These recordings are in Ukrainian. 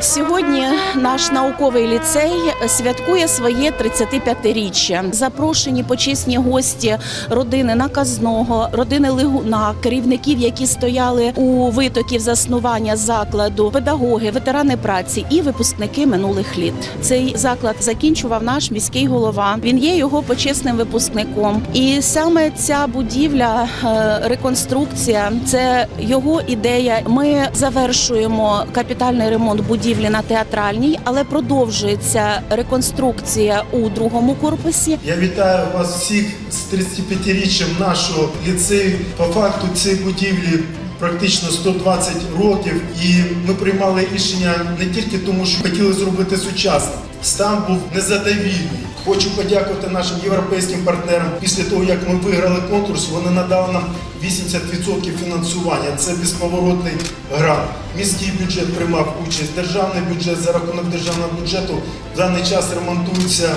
Сьогодні наш науковий ліцей святкує своє 35-річчя. Запрошені почесні гості родини наказного, родини Лигуна, керівників, які стояли у витоків заснування закладу, педагоги, ветерани праці і випускники минулих літ. Цей заклад закінчував наш міський голова. Він є його почесним випускником. І саме ця будівля, е, реконструкція, це його ідея. Ми завершуємо капітальний ремонт будівлі на театральній, але продовжується реконструкція у другому корпусі. Я вітаю вас всіх з 35-річчям нашого ліцею. По факту цієї будівлі практично 120 років, і ми приймали рішення не тільки тому, що хотіли зробити сучасно. Стан був незадовільний. Хочу подякувати нашим європейським партнерам. Після того, як ми виграли конкурс, вони надали нам 80% фінансування. Це безповоротний грант. Міський бюджет приймав участь, державний бюджет за рахунок державного бюджету в даний час ремонтується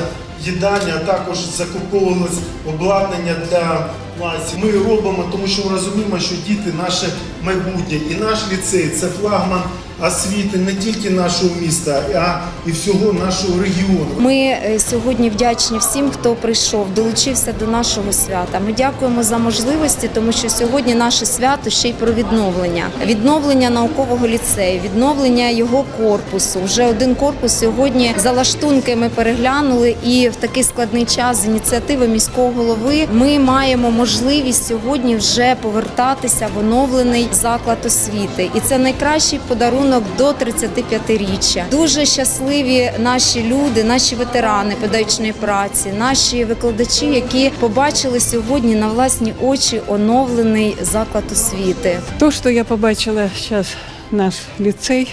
їдання, а також закуповувалось обладнання для класів. Ми робимо, тому що ми розуміємо, що діти наше майбутнє, і наш ліцей це флагман освіти не тільки нашого міста, а і всього нашого регіону. Ми е, сьогодні вдячні всім, хто прийшов, долучився до нашого свята. Ми дякуємо за можливості, тому що сьогодні наше свято ще й про відновлення. Відновлення наукового ліцею, відновлення його корпусу. Вже один корпус сьогодні за лаштунки ми переглянули, і в такий складний час з ініціативи міського голови ми маємо можливість сьогодні вже повертатися в оновлений заклад освіти. І це найкращий подарунок до 35-річчя. Дуже щасливі наші люди, наші ветерани педагогічної праці, наші викладачі, які побачили сьогодні на власні очі оновлений заклад освіти. То, що я побачила зараз наш ліцей,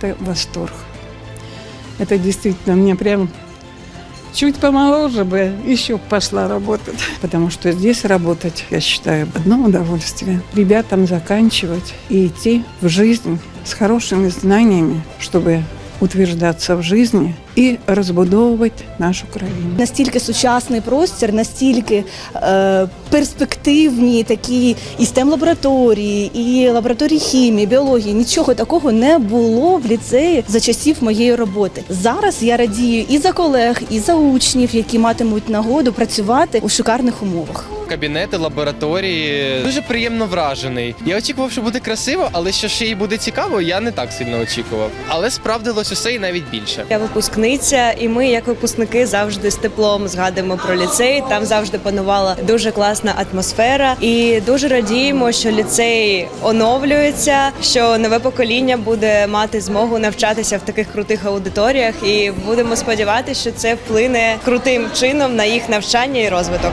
це восторг. Це дійсно мне прям чуть помоложе бы еще пошла работать. Потому что здесь работать, я считаю, одно удовольствие. Ребятам заканчивать и идти в жизнь с хорошими знаниями, чтобы утверждаться в жизни и разбудовывать нашу країну. Настільки сучасний простір, настільки е, перспективні такі і stem лабораторії, і лабораторії хімії, біології. Нічого такого не було в ліцеї за часів моєї роботи. Зараз я радію і за колег, і за учнів, які матимуть нагоду працювати у шикарних умовах. Кабінети, лабораторії дуже приємно вражений. Я очікував, що буде красиво, але що ще й буде цікаво, я не так сильно очікував. Але справдилось усе і навіть більше. Я випускниця, і ми, як випускники, завжди з теплом згадуємо про ліцей. Там завжди панувала дуже класна атмосфера, і дуже радіємо, що ліцей оновлюється, що нове покоління буде мати змогу навчатися в таких крутих аудиторіях. І будемо сподіватися, що це вплине крутим чином на їх навчання і розвиток.